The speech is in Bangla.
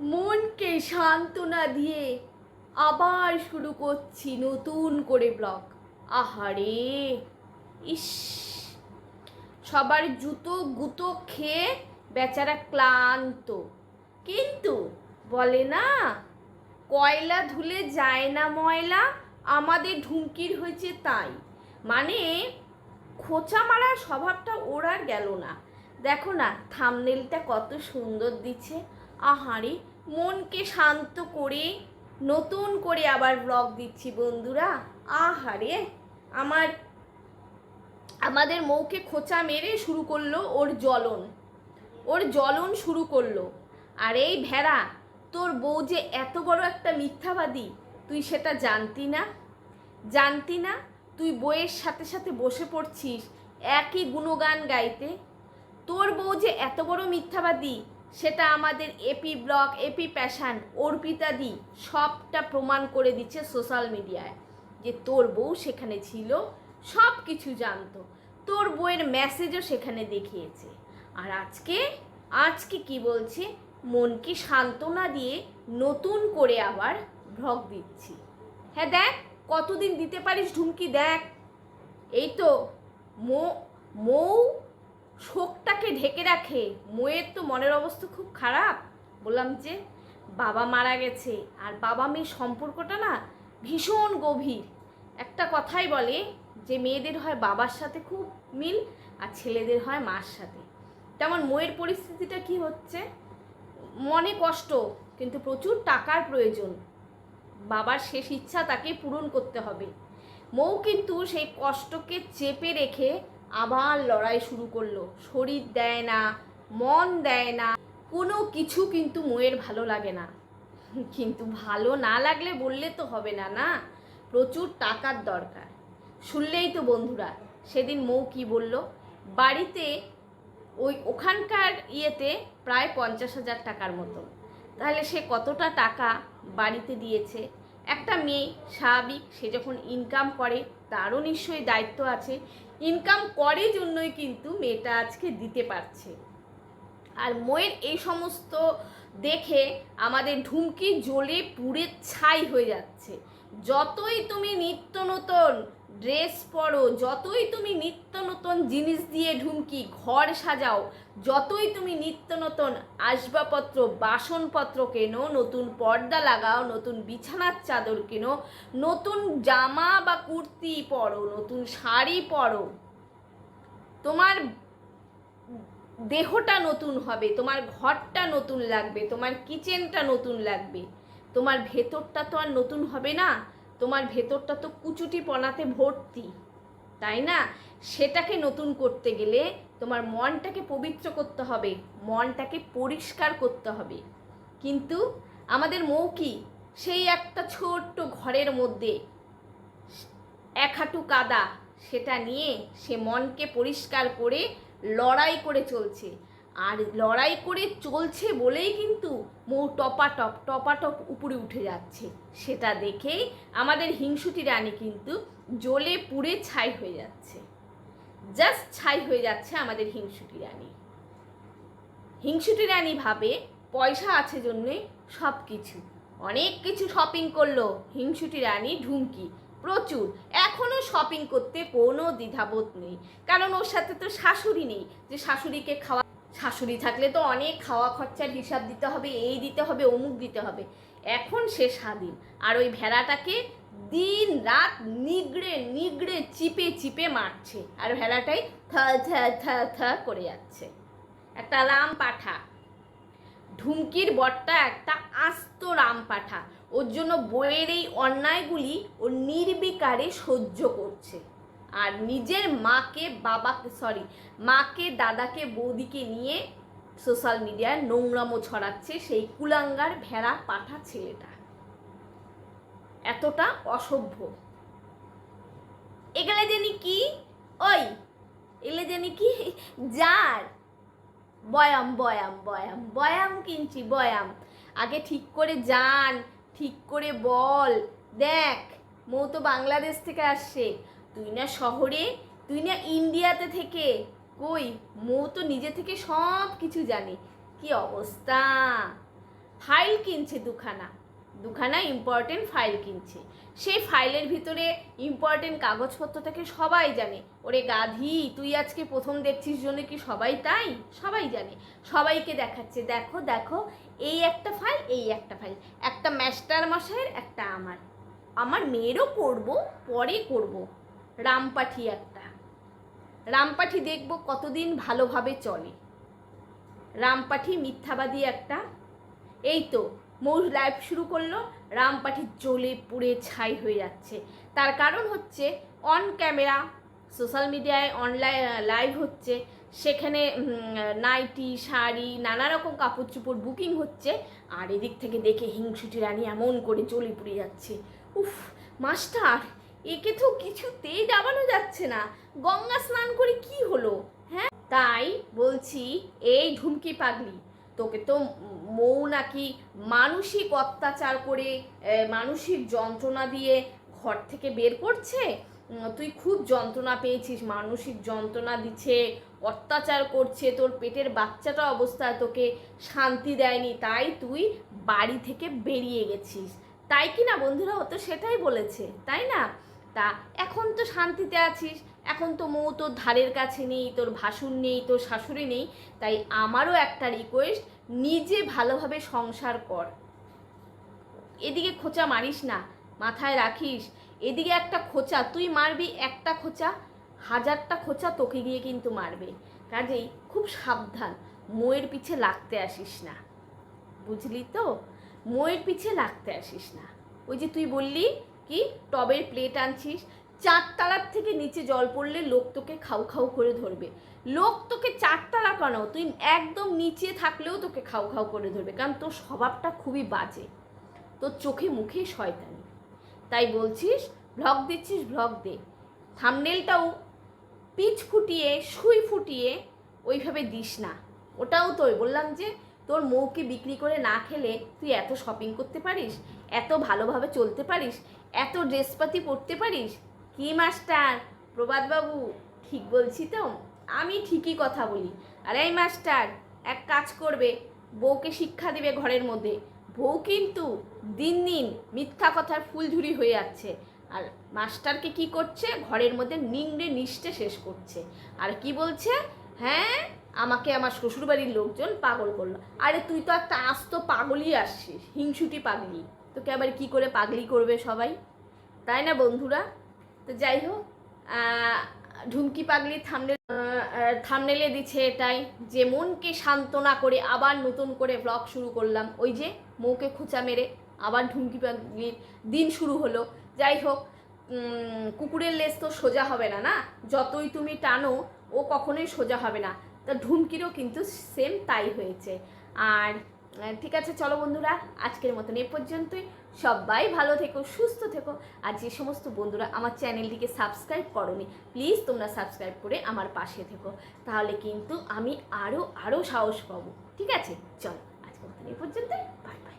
মনকে সান্ত্বনা দিয়ে আবার শুরু করছি নতুন করে ব্লগ। আহারে! ইস! সবার জুতো গুতো খেয়ে বেচারা ক্লান্ত। কিন্তু বলে না, কয়লা ধুলে যায় না ময়লা, আমাদের ঢুমকির হয়েছে তাই। মানে খোঁচা মারার স্বভাবটা ওর আর গেল না। দেখো না থামনেলটা কত সুন্দর দিচ্ছে। আহারে, মনকে শান্ত করে, নতুন করে আবার ব্লগ দিচ্ছি বন্ধুরা। আহারে, আমার, আমাদের মৌকে খোঁচা মেরে শুরু করল ওর জ্বলন। ওর জ্বলন শুরু করল। আর এই ভেড়া, তোর বউ যে এত বড় একটা মিথ্যাবাদী, তুই সেটা জানতি না? জানতি না তুই বইয়ের সাথে সাথে বসে পড়ছিস একই গুণগান গাইতে? তোর বউ যে এত বড় মিথ্যাবাদী সেটা আমাদের এপি ব্লগ এপি প্যাশান অর্পিতাদি সবটা প্রমাণ করে দিচ্ছে সোশ্যাল মিডিয়ায় যে। তোর বউ সেখানে ছিল সব কিছু জানতো। তোর বউয়ের মেসেজও সেখানে দেখিয়েছে। আর আজকে আজকে কি বলছে? মনকে সান্ত্বনা দিয়ে নতুন করে আবার ভ্লগ দিচ্ছি। হ্যাঁ দেখ, কতদিন দিতে পারিস ঢুমকি দেখ। এই তো, মো, মৌ শোকটাকে ঢেকে রাখে। মোয়ের তো মনের অবস্থা খুব খারাপ। বললাম যে, বাবা মারা গেছে আর বাবা মেয়ের সম্পর্কটা না ভীষণ গভীর। একটা কথাই বলে যে, মেয়েদের হয় বাবার সাথে খুব মিল আর ছেলেদের হয় মার সাথে। তেমন মোয়ের পরিস্থিতিটা কি হচ্ছে? মনে কষ্ট, কিন্তু প্রচুর টাকার প্রয়োজন। বাবার শেষ ইচ্ছা তাকে পূরণ করতে হবে। মৌ কিন্তু সেই কষ্টকে চেপে রেখে আবার লড়াই শুরু করল। শরীর দেয় না, মন দেয় না, কোনো কিছু কিন্তু মৌয়ের ভালো লাগে না। কিন্তু ভালো না লাগলে বললে তো হবে না না? প্রচুর টাকার দরকার। শুনলেই তো বন্ধুরা, সেদিন মৌ কি বলল? বাড়িতে ওই ওখানকার ইয়েতে প্রায় পঞ্চাশ হাজার টাকার মতো। তাহলে সে কতটা টাকা বাড়িতে দিয়েছে? একটা মেয়ে স্বাভাবিক, সে যখন ইনকাম করে, তারও নিশ্চয়ই দায়িত্ব আছে। ইনকাম করে জন্যই কিন্তু মেয়েটা আজকে দিতে পারছে। আর মোয়ের এই সমস্ত দেখে আমাদের ঢুমকি জ্বলে পুড়ে ছাই হয়ে যাচ্ছে। যতই তুমি নিত্য নতুন ড্রেস পরো, যতই তুমি নিত্য নতুন জিনিস দিয়ে ঢুমকি, ঘর সাজাও, যতই তুমি নিত্য নতুন আসবাবপত্র, বাসনপত্র কেনো, নতুন পর্দা লাগাও, নতুন বিছানার চাদর কেনো, নতুন জামা বা কুর্তি পরো, নতুন শাড়ি পরো, তোমার দেহটা নতুন হবে, তোমার ঘরটা নতুন লাগবে, তোমার কিচেনটা নতুন লাগবে, তোমার ভেতরটা তো আর নতুন হবে না। তোমার ভেতরটা তো কুচুটি পনাতে ভর্তি, তাই না? সেটাকে নতুন করতে গেলে তোমার মনটাকে পবিত্র করতে হবে, মনটাকে পরিষ্কার করতে হবে। কিন্তু আমাদের মৌকি সেই একটা ছোট্ট ঘরের মধ্যে এক হাঁটু কাদা, সেটা নিয়ে সে মনকে পরিষ্কার করে লড়াই করে চলছে। আর লড়াই করে চলছে বলেই কিন্তু মৌ টপাটপ টপাটপ উপরে উঠে যাচ্ছে। সেটা দেখেই আমাদের হিংসুটি রানী কিন্তু জ্বলে পুড়ে ছাই হয়ে যাচ্ছে। জাস্ট ছাই হয়ে যাচ্ছে আমাদের হিংসুটি রানী। হিংসুটি রানী ভাবে পয়সা আছে জন্যে সব কিছু। অনেক কিছু শপিং করল হিংসুটি রানী ঢুমকি। প্রচুর। এখনও শপিং করতে কোনো দ্বিধাবোধ নেই। কারণ ওর সাথে তো শাশুড়ি নেই। যে শাশুড়িকে খাওয়া শাশুড়ি থাকলে তো অনেক খাওয়া খরচার হিসাব দিতে হবে, এই দিতে হবে, অমুক দিতে হবে। এখন সে স্বাধীন। আর ওই ভেড়াটাকে দিন রাত নিগড়ে নিগড়ে, চিপে চিপে মারছে। আর ভেড়াটাই থা থা করে যাচ্ছে। একটা রাম পাঠা ঢুমকির বরটা একটা আস্ত রাম পাঠা ওর জন্য বইয়ের এই অন্যায়গুলি ও নির্বিকারে সহ্য করছে। আর নিজের মাকে, বাবাকে সরি মাকে, দাদাকে, বৌদিকে নিয়ে সোশ্যাল মিডিয়ায় নোংরামো ছড়াচ্ছে সেই কুলাঙ্গার ভেড়া পাঠা ছেলেটা। এতটা অসভ্য। এগুলো জানি কি? ওই এগুলো জানি কি? যার। বয়াম বয়াম বয়াম বয়াম কিনছি বয়াম। আগে ঠিক করে যান ঠিক করে বল। দেখ, মৌ তো বাংলাদেশ থেকে আসছে। তুই না শহরে, তুই না ইন্ডিয়াতে থেকে। কই? মৌ তো নিজে থেকে সব কিছু জানে। কি অবস্থা? ফাইল কিনছে দুখানা। দুখানা ইম্পর্টেন্ট ফাইল কিনছে। সেই ফাইলের ভিতরে ইম্পর্টেন্ট কাগজপত্র থেকে সবাই জানে। ওরে গাধি, তুই আজকে প্রথম দেখছিস জন্য কি সবাই তাই? সবাই জানে। সবাইকে দেখাচ্ছে। দেখো দেখো, এই একটা ফাইল, এই একটা ফাইল। একটা মাস্টার মশাইয়ের, একটা আমার। আমার মেয়েরও করব, পরে করব। রামপাঠি একটা। রামপাঠি দেখব কতদিন ভালোভাবে চলে। রামপাঠি মিথ্যাবাদী একটা। এই তো মৌ লাইভ শুরু করল রামপাঠি জ্বলে পুড়ে ছাই হয়ে যাচ্ছে। তার কারণ হচ্ছে অন ক্যামেরা সোশ্যাল মিডিয়ায় অনলাইন লাইভ হচ্ছে। সেখানে নাইটি, শাড়ি, নানা রকম কাপড় চোপড় বুকিং হচ্ছে। আর এদিক থেকে দেখে হিংসুটি রানী এমন করে জ্বলে পুড়ে যাচ্ছে। উফ, মাস্টার! একে তো কিছুতেই দাবানো যাচ্ছে না। গঙ্গা স্নান করে কি হলো? হ্যাঁ তাই বলছি, এই ঢুমকি পাগলি, তোকে তো মৌ নাকি মানসিক অত্যাচার করে মানসিক যন্ত্রণা দিয়ে ঘর থেকে বের করছে? তুই খুব যন্ত্রণা পেয়েছিস, মানসিক যন্ত্রণা দিচ্ছে, অত্যাচার করছে, তোর পেটের বাচ্চাটা অবস্থায় তোকে শান্তি দেয়নি, তাই তুই বাড়ি থেকে বেরিয়ে গেছিস। তাই কি না বন্ধুরা ও তো সেটাই বলেছে, তাই না? তা এখন তো শান্তিতে আছিস, এখন তো মৌ তোর ধারের কাছে নেই, তোর ভাসুর নেই, তোর শাশুড়ি নেই, তাই আমারও একটা রিকোয়েস্ট নিজে ভালোভাবে সংসার কর। এদিকে খোঁচা মারিস না, মাথায় রাখিস, এদিকে একটা খোঁচা, তুই মারবি একটা খোঁচা, হাজারটা খোঁচা তোকে গিয়ে কিন্তু মারবে। কাজেই খুব সাবধান, মোয়ের পিছে লাগতে আসিস না। বুঝলি তো? মোয়ের পিছে লাগতে আসিস না। ওই যে তুই বললি কি? টবের প্লেট আনছিস, চারতলার থেকে নিচে জল পড়লে লোক তোকে খাউ খাউ করে ধরবে। লোক তোকে চারতলা কেন? তুই একদম নিচে থাকলেও তোকে খাউ খাউ করে ধরবে, কারণ তোর স্বভাবটা খুবই বাজে। তোর চোখে মুখে শয়তানি। তাই বলছিস ভ্লগ দিচ্ছিস ভ্লগ দে। থামনেলটাও পিচ ফুটিয়ে, সুই ফুটিয়ে ওইভাবে দিস না। ওটাও তো বললাম যে তোর মৌকে বিক্রি করে না খেলে তুই এত শপিং করতে পারিস? এত ভালোভাবে চলতে পারিস? এত ড্রেসপাতি পরতে পারিস? কি মাস্টার? প্রবাদবাবু ঠিক বলছি তো? আমি ঠিকই কথা বলি। আর এই মাস্টার, এক কাজ করবে, বউকে শিক্ষা দেবে ঘরের মধ্যে। বউ কিন্তু দিন দিন মিথ্যা কথার ফুলঝুরি হয়ে যাচ্ছে। আর মাস্টারকে কি করছে? ঘরের মধ্যে নিংড়ে নিষ্ঠে শেষ করছে। আর কি বলছে? হ্যাঁ আমাকে আমার শ্বশুরবাড়ির লোকজন পাগল করল। আরে তুই তো একটা আস্ত পাগলই আসছিস, হিংসুটি পাগলি। তোকে আবার কি করে পাগলি করবে সবাই? তাই না বন্ধুরা? তো যাই হোক ঢুমকি পাগলি থামনে থামনেলে দিচ্ছে এটাই, যে মনকে সান্ত্বনা করে আবার নতুন করে ব্লগ শুরু করলাম। ওই যে মৌকে খোঁচা মেরে আবার ঢুমকি পাগলির দিন শুরু হলো। যাই হোক কুকুরের লেজ তো সোজা হবে না না? যতই তুমি টানো, ও কখনোই সোজা হবে না। তা ঢুমকিরও কিন্তু সেম তাই হয়েছে। আর ঠিক আছে, চলো বন্ধুরা, আজকের মতন এ পর্যন্তই। সবাই ভালো থেকো, সুস্থ থেকো। আর যে সমস্ত বন্ধুরা আমার চ্যানেলটিকে সাবস্ক্রাইব করনি, প্লিজ তোমরা সাবস্ক্রাইব করে আমার পাশে থেকো। তাহলে কিন্তু আমি আরও আরও সাহস পাবো। ঠিক আছে? চলো, আজকের মতন এ পর্যন্তই। Bye bye.